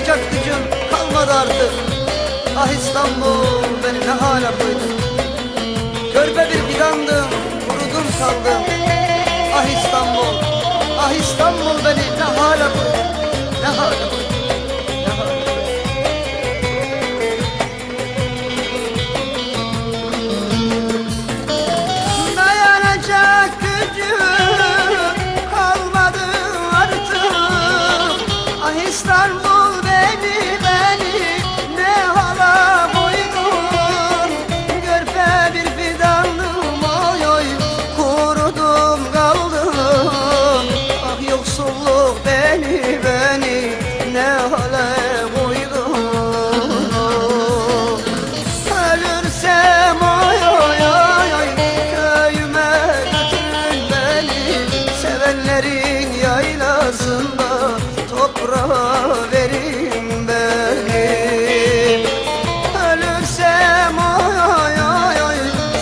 Dayanacak gücüm kalmadı artık. Ah İstanbul beni ne hale koydun? Körpe bir fidandım kurudum sandım. Ah İstanbul Ah İstanbul beni ne hale koydun? Ne hale koydun? Ah İstanbul Toprağa verin beni. Ölürsem oy oy oy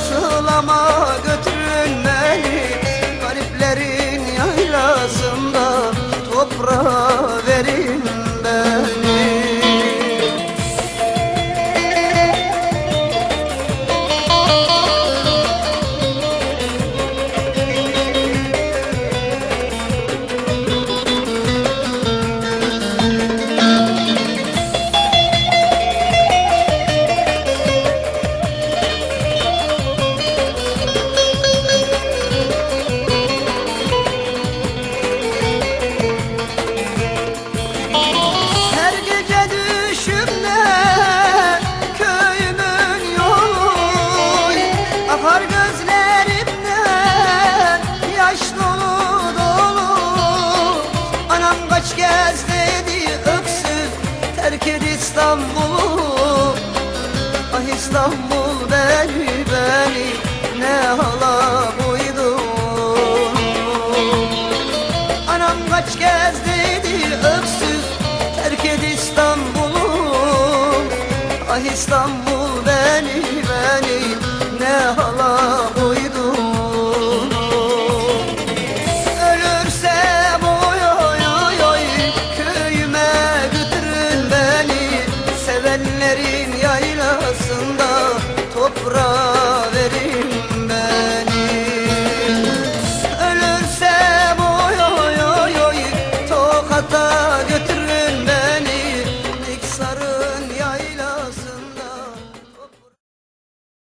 Sığlama götürün beni. Gariplerin yaylasında Toprağa verin beni terk et İstanbul'u Ah İstanbul beni beni ne hala koydun Anam kaç kez dedi öksüz terk et İstanbul'u. Ah İstanbul beni beni ne hala